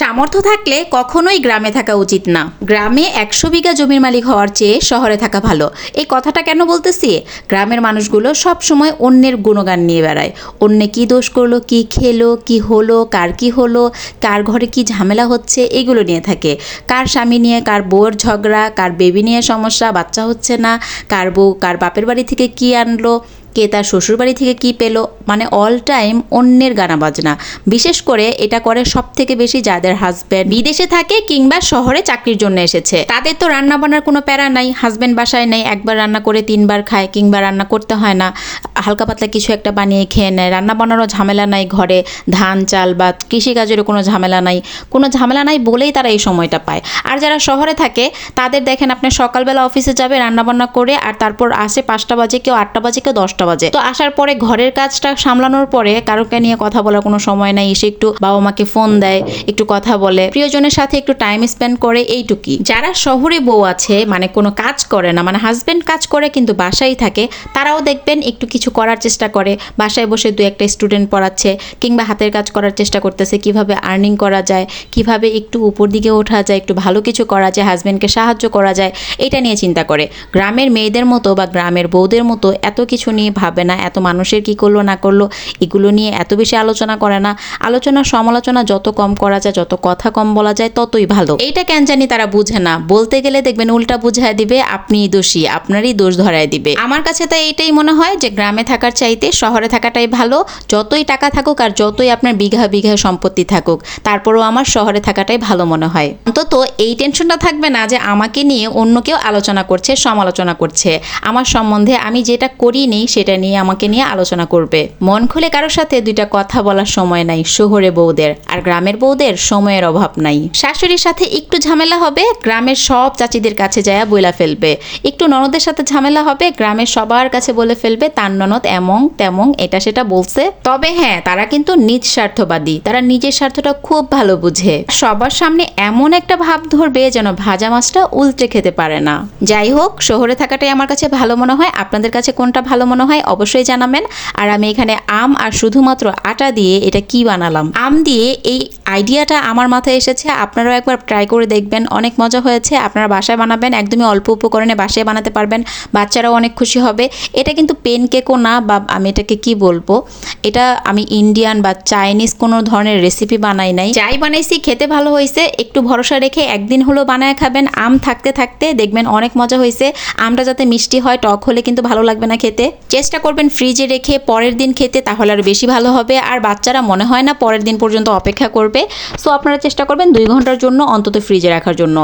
সামর্থ্য থাকলে কখনোই গ্রামে থাকা উচিত না। গ্রামে একশো বিঘা জমির মালিক হওয়ার চেয়ে শহরে থাকা ভালো। এই কথাটা কেন বলতেছি? গ্রামের মানুষগুলো সব সময় অন্যের গুণগান নিয়ে বেড়ায়। অন্যে কি দোষ করল, কি খেলো, কি হলো, কার কি হলো, কার ঘরে কি ঝামেলা হচ্ছে, এগুলো নিয়ে থাকে। কার স্বামী নিয়ে কার বউয়ের ঝগড়া, কার বেবি নিয়ে সমস্যা, বাচ্চা হচ্ছে না, কার বউ, কার বাপের বাড়ি থেকে কি আনলো কে তার শ্বশুরবাড়ি থেকে কি পেল? মানে অল টাইম অন্যের গানা বাজনা বিশেষ করে এটা করে সব থেকে বেশি যাদের হাজব্যান্ড বিদেশে থাকে কিংবা শহরে চাকরির জন্য এসেছে। তাদের তো রান্না বান্নার কোনো প্যারা নাই। হাজব্যান্ড বাসায় নেই, একবার রান্না করে তিনবার খায় কিংবা রান্না করতে হয় না। হালকা পাতলা কিছু একটা বানিয়ে খেয়ে নেয়। রান্না বান্নারও ঝামেলা নাই ঘরে। ধান, চাল বা কৃষিকাজেরও কোনো ঝামেলা নাই। কোনো ঝামেলা নাই বলেই তারা এই সময়টা পায়। আর যারা শহরে থাকে, তাদের দেখেন আপনি সকালবেলা অফিসে যাবে, রান্নাবান্না করে আর তারপর আসে পাঁচটা বাজে কেউ আটটা বাজে কেউ দশটা বাজে। তো আসার পরে ঘরের কাজটা সামলানোর পরে কারোকে নিয়ে কথা বলার কোনো সময় নাই। এসে একটু বাবা মাকে ফোন দেয়, একটু কথা বলে। প্রিয়জনের সাথে একটু টাইম স্পেন্ড করে এইটুকুই। যারা শহরে বউ আছে মানে কোনো কাজ করে না মানে হাজব্যান্ড কাজ করে কিন্তু বাসায় থাকে, তারাও দেখবেন একটু কিছু করার চেষ্টা করে। বাসায় বসে দু একটা স্টুডেন্ট পড়াচ্ছে, কিংবা হাতের কাজ করার চেষ্টা করতেছে, কীভাবে আর্নিং করা যায়, কীভাবে একটু উপর দিকে ওঠা যায়, একটু ভালো কিছু করা যায় হাজব্যান্ডকে সাহায্য করা যায়, এটা নিয়ে চিন্তা করে। গ্রামের মেয়েদের মতো বা গ্রামের বউদের মতো এত কিছু নিয়ে ভাবে না, এত মানুষের কি করল, না করল, এগুলো নিয়ে এত বেশি আলোচনা করে না। আলোচনা, সমালোচনা যত কম করা যায়, যত কথা কম বলা যায়, ততই ভালো। এইটা কেন জানি তারা বুঝে না। বলতে গেলে দেখবেন উল্টা বুঝায় দিবে আপনিই দোষী, আপনারই দোষ ধরায় দিবে। আমার কাছে তাই এইটাই মনে হয় যে, গ্রামে থাকার চাইতে শহরে থাকাটাই ভালো। যতই টাকা থাকুক আর যতই আপনার বিঘা বিঘা সম্পত্তি থাকুক, তারপরেও আমার শহরে থাকাটাই ভালো মনে হয়। অন্তত এই টেনশনটা থাকবে না যে, আমাকে নিয়ে অন্য কেউ আলোচনা করছে, সমালোচনা করছে। আমার সম্বন্ধে আমি যেটা করি নেই সেটা নিয়ে আমাকে নিয়ে আলোচনা করবে। মন খুলে কারোর সাথে দুইটা কথা বলার সময় নাই, শহরে বউদের। আর গ্রামের বউদের সময়ের অভাব নাই। শাশুড়ির সাথে একটু ঝামেলা হবে, গ্রামের সব চাচিদের কাছে যায় বইলা ফেলবে। একটু ননদের সাথে ঝামেলা হবে, গ্রামের সবার কাছে বলে ফেলবে, তার ননদ এমন তেমন এটা সেটা বলছে। তবে হ্যাঁ তারা কিন্তু নিজ স্বার্থবাদী, তারা নিজের স্বার্থটা খুব ভালো বুঝে। সবার সামনে এমন একটা ভাব ধরবে যেন ভাজা মাছটা উল্টে খেতে পারে না। যাই হোক, শহরে থাকাটাই আমার কাছে ভালো মনে হয়। আপনাদের কাছে কোনটা ভালো মনে হয়, অবশ্যই জানাবেন। আর আমি এখানে আম আর শুধুমাত্র আটা দিয়ে এটা কি বানালাম? আম দিয়ে এই আইডিয়াটা আমার মাথায় এসেছে, আপনারাও একবার ট্রাই করে দেখবেন, অনেক মজা হয়েছে। আপনারা বাসায় বানাবেন, একদমই অল্প উপকরণে বাসায় বানাতে পারবেন, বাচ্চারাও অনেক খুশি হবে। এটা কিন্তু পেন কেকও না, বা আমি এটাকে কি বলব? এটা আমি ইন্ডিয়ান বা চাইনিজ কোনো ধরনের রেসিপি বানাই নাই। যাই বানাইছি, খেতে ভালো হয়েছে, একটু ভরসা রেখে একদিন হলো বানায় খাবেন। আম থাকতে থাকতে দেখবেন অনেক মজা হয়েছে। আমটা যাতে মিষ্টি হয়, টক হলে কিন্তু ভালো লাগবে না খেতে। চেষ্টা করবেন ফ্রিজে রেখে পরের দিন খেতে, তাহলে আর বেশি ভালো হবে। আর বাচ্চারা মনে হয় না পরের দিন পর্যন্ত অপেক্ষা করবে। সো আপনারা চেষ্টা করবেন দুই ঘণ্টার জন্য অন্তত ফ্রিজে রাখার জন্য।